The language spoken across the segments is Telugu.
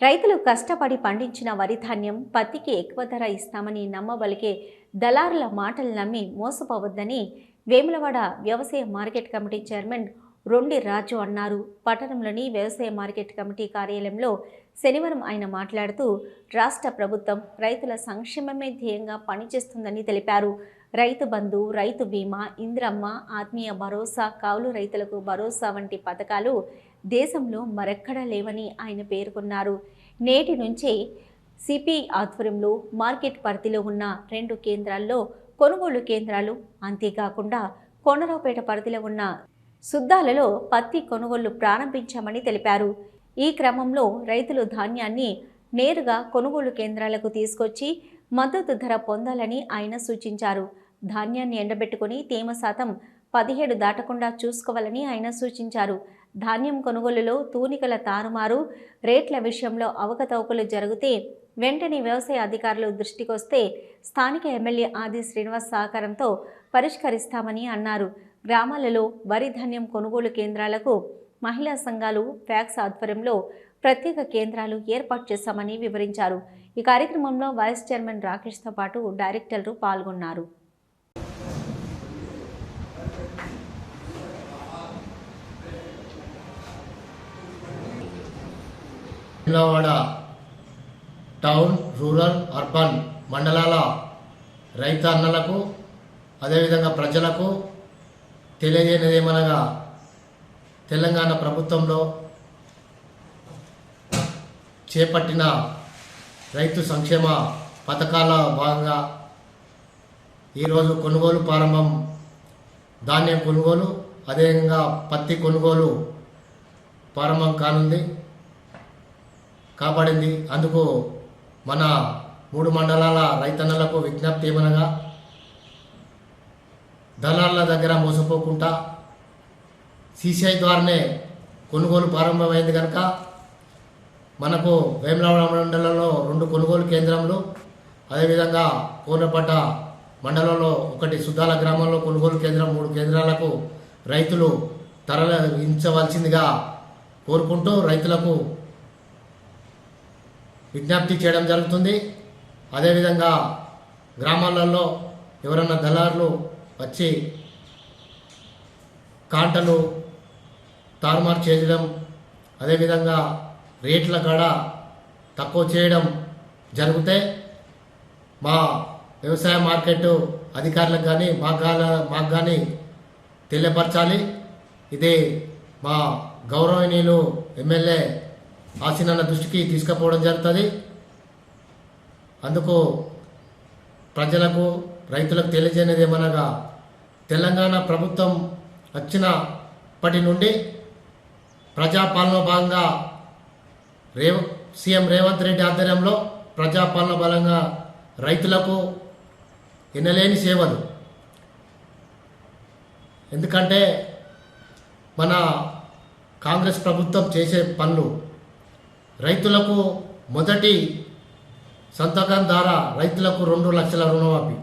రైతులు కష్టపడి పండించిన వరి ధాన్యం పత్తికి ఎక్కువ ధర ఇస్తామని నమ్మబలికే దళారుల మాటలు నమ్మి మోసపోవద్దని వేములవాడ వ్యవసాయ market committee chairman Rondi Raju అన్నారు. పట్టణంలోని వ్యవసాయ మార్కెట్ కమిటీ కార్యాలయంలో శనివారం ఆయన మాట్లాడుతూ రాష్ట్ర ప్రభుత్వం రైతుల సంక్షేమమే ధ్యేయంగా పనిచేస్తుందని తెలిపారు. రైతు బంధు రైతు బీమా ఇంద్రమ్మ ఆత్మీయ భరోసా కౌలు రైతులకు భరోసా వంటి పథకాలు దేశంలో మరెక్కడా లేవని ఆయన పేర్కొన్నారు. నేటి నుంచే సిపిఐ ఆధ్వర్యంలో మార్కెట్ పరిధిలో ఉన్న రెండు కేంద్రాల్లో కొనుగోలు కేంద్రాలు అంతేకాకుండా కొండరావుపేట పరిధిలో ఉన్న సుద్దాలలో పత్తి కొనుగోళ్ళు ప్రారంభించామని తెలిపారు. ఈ క్రమంలో రైతులు ధాన్యాన్ని నేరుగా కొనుగోలు కేంద్రాలకు తీసుకొచ్చి మద్దతు ధర పొందాలని ఆయన సూచించారు. ధాన్యాన్ని ఎండబెట్టుకుని తేమ శాతం పదిహేడు దాటకుండా చూసుకోవాలని ఆయన సూచించారు. ధాన్యం కొనుగోలులో తూనికల తారుమారు రేట్ల విషయంలో అవకతవకలు జరిగితే వెంటనే వ్యవసాయ అధికారులు దృష్టికొస్తే స్థానిక ఎమ్మెల్యే ఆది శ్రీనివాస్ సహకారంతో పరిష్కరిస్తామని అన్నారు. గ్రామాలలో వరి ధాన్యం కొనుగోలు కేంద్రాలకు మహిళా సంఘాలు ఫ్యాక్స్ ఆధ్వర్యంలో ప్రత్యేక కేంద్రాలు ఏర్పాటు చేశామని వివరించారు. ఈ కార్యక్రమంలో వైస్ చైర్మన్ రాకేష్తో పాటు డైరెక్టర్లు పాల్గొన్నారు. విజయవాడ టౌన్ రూరల్ అర్బన్ మండలాల రైతు అన్నలకు అదేవిధంగా ప్రజలకు తెలియజేయనిదేమనగా తెలంగాణ ప్రభుత్వంలో చేపట్టిన రైతు సంక్షేమ పథకాల భాగంగా ఈరోజు కొనుగోలు ప్రారంభం ధాన్యం కొనుగోలు అదేవిధంగా పత్తి కొనుగోలు ప్రారంభం కానుంది. కాపాడింది. అందుకు మన మూడు మండలాల రైతన్నలకు విజ్ఞప్తి ఏమనగా దళాల దగ్గర మోసపోకుండా సీసీఐ ద్వారానే కొనుగోలు ప్రారంభమైంది కనుక మనకు వేములవాడ మండలంలో రెండు కొనుగోలు కేంద్రంలో అదేవిధంగా కోనపట్ట మండలంలో ఒకటి సుద్దాల గ్రామంలో కొనుగోలు కేంద్రం మూడు కేంద్రాలకు రైతులు తరలించవలసిందిగా కోరుకుంటూ రైతులకు విజ్ఞప్తి చేయడం జరుగుతుంది. అదేవిధంగా గ్రామాలలో ఎవరన్నా దళారులు వచ్చి కాంటలు తారుమారు చేయడం అదేవిధంగా రేట్ల కాడ తక్కువ చేయడం జరిగితే మా వ్యవసాయ మార్కెట్ అధికారులకు కానీ మాకు మాకు కానీ తెలియపరచాలి. ఇది మా గౌరవనీయులు ఎమ్మెల్యే ఆసీనాల దృష్టికి తీసుకుపోవడం జరుగుతుంది. అందుకు ప్రజలకు రైతులకు తెలియజేయనేది ఏమనగా తెలంగాణ ప్రభుత్వం వచ్చినప్పటి నుండి ప్రజాపాలన భాగంగా రేవ సీఎం రేవంత్ రెడ్డి ఆధ్వర్యంలో ప్రజాపాలన బలంగా రైతులకు ఎన్నలేని సేవలు. ఎందుకంటే మన కాంగ్రెస్ ప్రభుత్వం చేసే పనులు రైతులకు మొదటి సంతకం ద్వారా రైతులకు రెండు లక్షల రుణమాఫీ.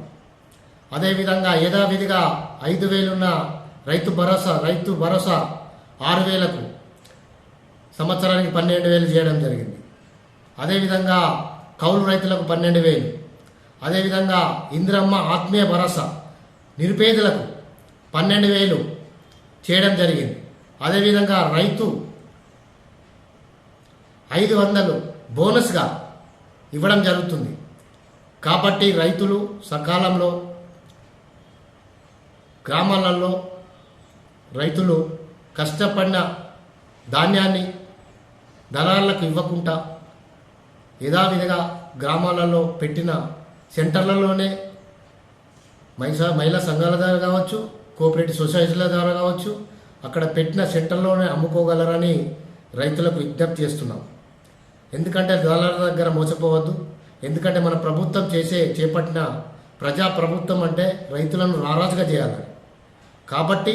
అదేవిధంగా యథావిధిగా ఐదు వేలున్న రైతు భరోసా రైతు భరోసా ఆరు వేలకు సంవత్సరానికి పన్నెండు వేలు చేయడం జరిగింది. అదేవిధంగా కౌలు రైతులకు పన్నెండు వేలు. అదేవిధంగా ఇందిరమ్మ ఆత్మీయ భరోసా నిరుపేదలకు పన్నెండు వేలు చేయడం జరిగింది. అదేవిధంగా రైతు ఐదు వందలు బోనస్గా ఇవ్వడం జరుగుతుంది. కాబట్టి రైతులు సకాలంలో గ్రామాలలో రైతులు కష్టపడిన ధాన్యాన్ని దళారులకు ఇవ్వకుండా యథావిధిగా గ్రామాలలో పెట్టిన సెంటర్లలోనే మహిళా మహిళా సంఘాల ద్వారా కావచ్చు కోఆపరేటివ్ సొసైటీల ద్వారా కావచ్చు అక్కడ పెట్టిన సెంటర్లోనే అమ్ముకోగలరని రైతులకు విజ్ఞప్తి చేస్తున్నాం. ఎందుకంటే దళారుల దగ్గర మోసపోవద్దు. ఎందుకంటే మన ప్రభుత్వం చేసే చేపట్టిన ప్రజా ప్రభుత్వం అంటే రైతులను నారాజుగా చేయాలి. కాబట్టి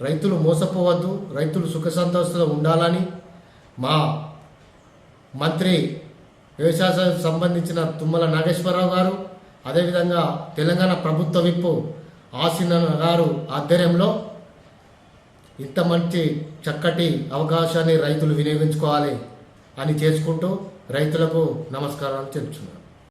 రైతులు మోసపోవద్దు రైతులు సుఖ సంతోషంతో ఉండాలని మా మంత్రి వ్యవసాయ సంబంధించిన తుమ్మల నాగేశ్వరరావు గారు అదేవిధంగా తెలంగాణ ప్రభుత్వ విప్పు ఆసిన గారు ఆధ్వర్యంలో ఇంత మంచి చక్కటి అవకాశాన్ని రైతులు వినియోగించుకోవాలి. అని చేసుకుంటూ రైతులకు నమస్కారాలు తెలుపుతున్నాను